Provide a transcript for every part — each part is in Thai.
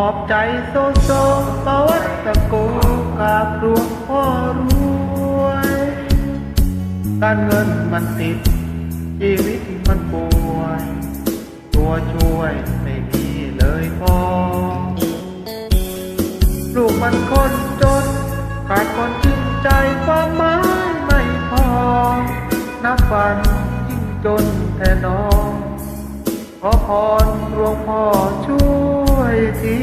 อบใจโซโซปวัตตะโกกาบหลวงพ่อรวยการเงินมันติด ชีวิตมันป่วย ตัวช่วยไม่มีเลยพอ ลูกมันคนจน ขาดคนจริงใจความหมายไม่พอ นับวันยิ่งจนแท่น้อง ขอพรหลวงพ่อช่วยที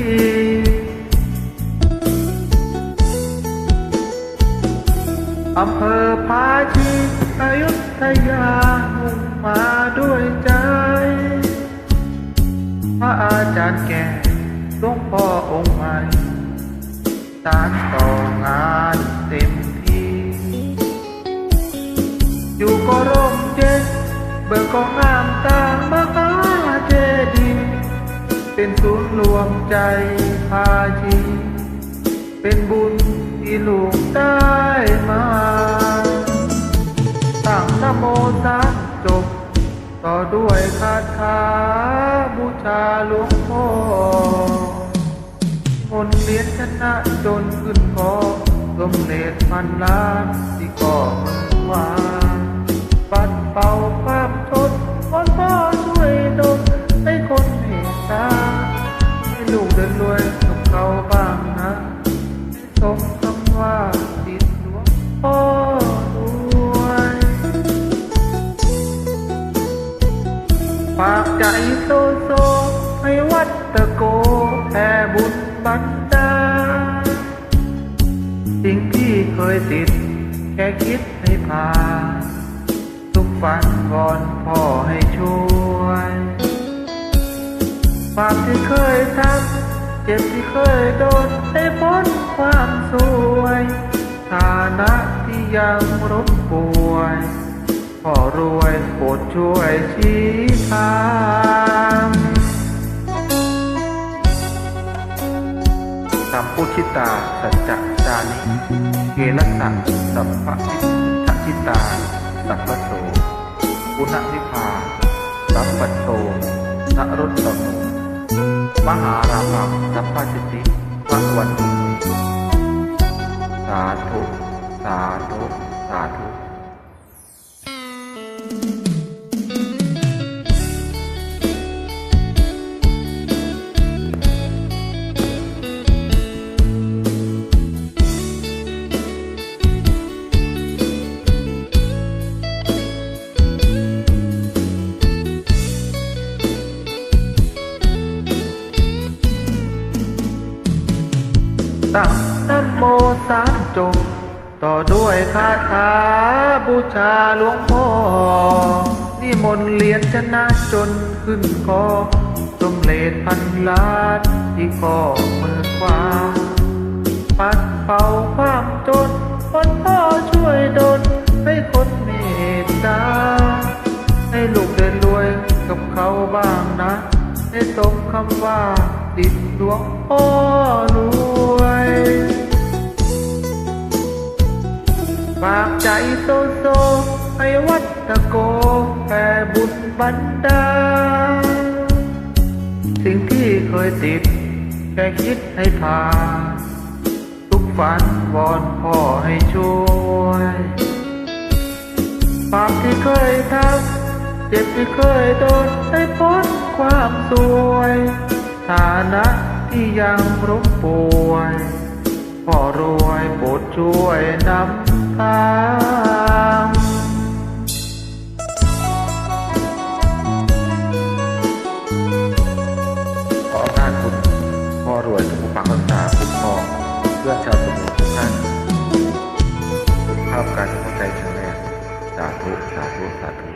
อำเภอพาชีอยุธยามุ่งมาด้วยใจ พระอาจารย์แก่หลวงพ่อองค์ใหม่สารต่องานเต็มที่ อยู่ก็ร่มเย็นเบิกก็งามตามมา เป็นศูนย์รวมใจพาชีเป็นบุญที่ลูกได้มาตั้งนโมสามจบ ต่อด้วยคาถาบูชาหลวงพ่อมนเลียนชนะจนขึ้นคอสมเด็จพันล้านที่ก่ วยกับเขาบ้างนะให้สมคำว่าติดหลวงพ่อรวยฝากใจโซโซให้วัดตะโกแผ่บุญบันดาลสิ่งที่เคยติดแค่คิดให้ผ่านทุกฝันก่อนพ่อให้ช่วยความที่เคยทำเจ็บที่เคยโดนให้พ้นความสวยฐานะที่ยังรบป่วยพ่อรวยโปรดช่วยชี้ทางสัมพุชิตาสัจจจานิเกลัสสังสัพพะทัชิตา สัพพโสปุณวิภาสัพพโตนรุตตโม มหาราภังสัพพสิทธิพระวันตุสาธุ สาธุ สาธุ นะโมสามจบ ต่อด้วยคาถาบูชาหลวงพ่อนิมนต์เรียนชนะจนขึ้นคอสมเลดพันล้านที่ข้อมือขวาปัดเป่าความจนคนพ่อช่วยดลให้คนเมตตา ให้ลูกเดินรวยกับเขาบ้างนะ ให้สมคำว่าติดหลวงพ่อ ฝากใจโซโซให้วัดตะโกแผ่บุญบันดา สิ่งที่เคยติดแค่คิดให้ผ่านทุกฝันวอนพ่อให้ช่วยความที่เคยทำเจ็บที่เคยโดนให้พ้นความสวย ฐานะที่ยังรบป่วย พ่อรวยโปรดช่วยนำทางขออำนาจคุณพ่อรวยผู้ปักรักาคุณพ่อเพื่อชาวสมุทรทุกท่านภาพการเข้าใจแข็งแรงสาธุสาธุสาธุ